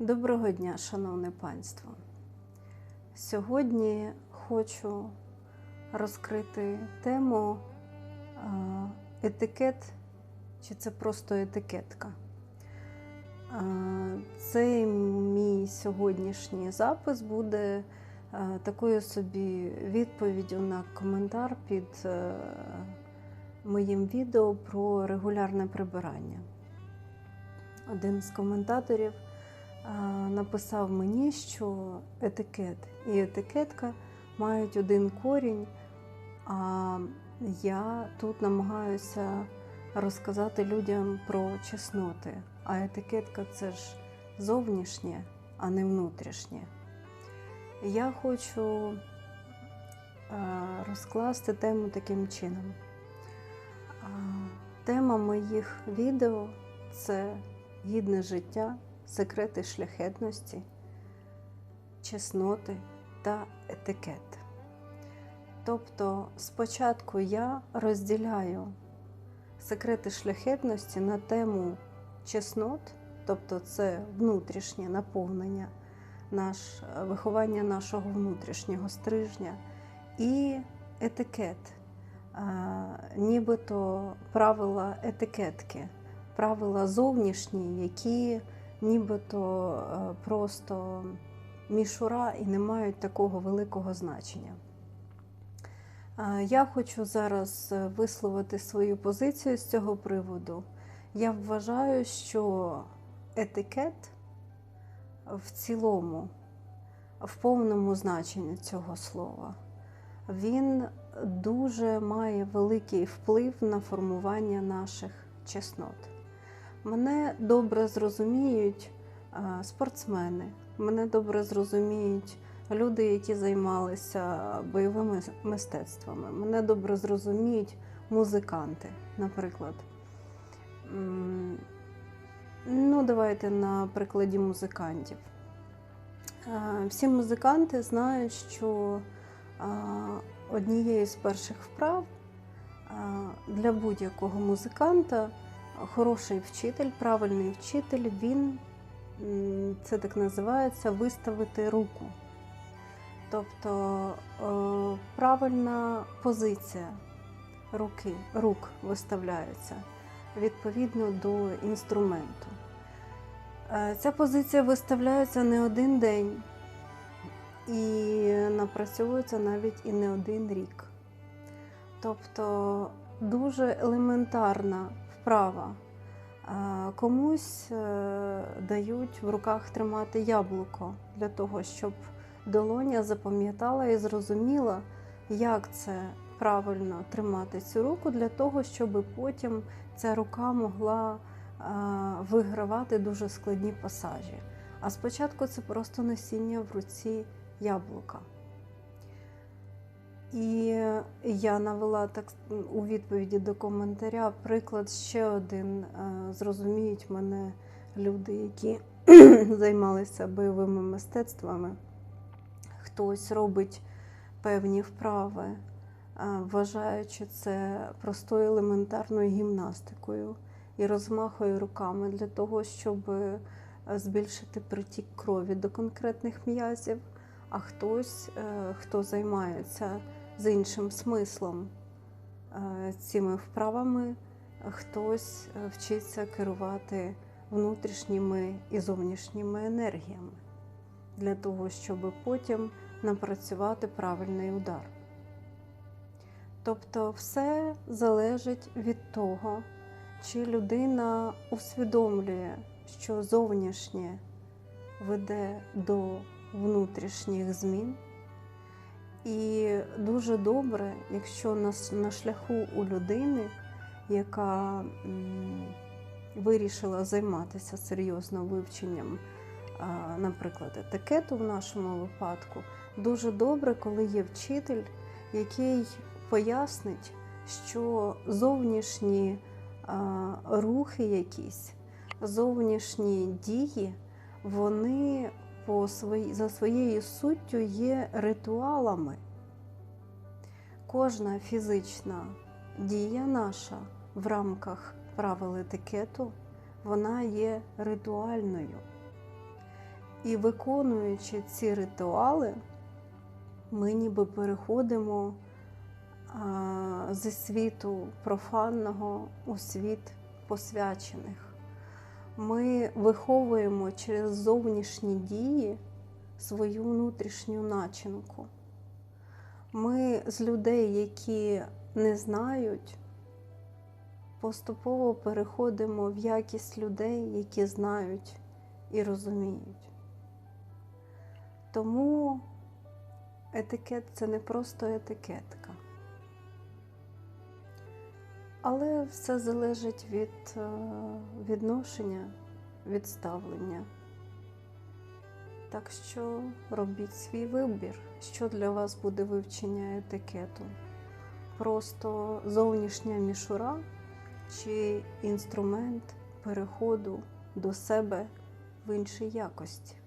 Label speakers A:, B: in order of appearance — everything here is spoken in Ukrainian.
A: Доброго дня, шановне панство. Сьогодні хочу розкрити тему етикет, чи це просто етикетка. Цей мій сьогоднішній запис буде такою собі відповіддю на коментар під е, моїм відео про регулярне прибирання. Один з коментаторів написав мені, що етикет і етикетка мають один корінь, а я тут намагаюся розказати людям про чесноти. А етикетка це ж зовнішнє, а не внутрішнє. Я хочу розкласти тему таким чином. Тема моїх відео це гідне життя, секрети шляхетності, чесноти та етикет. Тобто спочатку я розділяю секрети шляхетності на тему чеснот, тобто це внутрішнє наповнення, наш, виховання нашого внутрішнього стрижня і етикет, нібито правила етикетки правила зовнішні, які нібито е, просто мішура і не мають такого великого значення. Е, Я хочу зараз е, висловити свою позицію з цього приводу. Я вважаю, що етикет в цілому, в повному значенні цього слова, він дуже має великий вплив на формування наших чеснот. Мене добре зрозуміють е, спортсмени, мене добре зрозуміють люди, які займалися бойовими мистецтвами. Мене добре зрозуміють музиканти, наприклад. Ну, давайте на прикладі музикантів. Е, Всі музиканти знають, що е, однією з перших вправ для будь-якого музиканта хороший вчитель, правильний вчитель, він це так називається виставити руку. Тобто е, правильна позиція руки, рук виставляється відповідно до інструменту. Е, Ця позиція виставляється не один день і напрацьовується навіть і не один рік. Тобто дуже елементарна вправа. Комусь е, дають в руках тримати яблуко для того, щоб долоня запам'ятала і зрозуміла, як це правильно тримати цю руку, для того, щоб потім ця рука могла вигравати дуже складні пасажі. А спочатку це просто носіння в руці яблука. І я навела так у відповіді до коментаря приклад ще один. Е, Зрозуміють мене люди, які займалися бойовими мистецтвами. Хтось робить певні вправи, е, вважаючи це простою елементарною гімнастикою і розмахує руками для того, щоб е, збільшити притік крові до конкретних м'язів, а хтось, хто займається з іншим смислом е, цими вправами, хтось е, вчиться керувати внутрішніми і зовнішніми енергіями для того, щоб потім напрацювати правильний удар. Тобто все залежить від того, чи людина усвідомлює, що зовнішнє веде до внутрішніх змін. І дуже добре, якщо на, на шляху у людини, яка вирішила займатися серйозно вивченням, наприклад, етикету в нашому випадку, дуже добре, коли є вчитель, який пояснить, що зовнішні рухи якісь, зовнішні дії, вони по свої, за своєю суттю є ритуалами. Кожна фізична дія наша в рамках правил етикету, вона є ритуальною. І виконуючи ці ритуали, ми ніби переходимо зі світу профанного у світ посвячених. Ми виховуємо через зовнішні дії свою внутрішню начинку. Ми з людей, які не знають, поступово переходимо в якість людей, які знають і розуміють. Тому етикет це не просто етикетка. Але все залежить від е, відношення, від ставлення. Так що робіть свій вибір, що для вас буде вивчення етикету. Просто зовнішня мішура чи інструмент переходу до себе в іншій якості.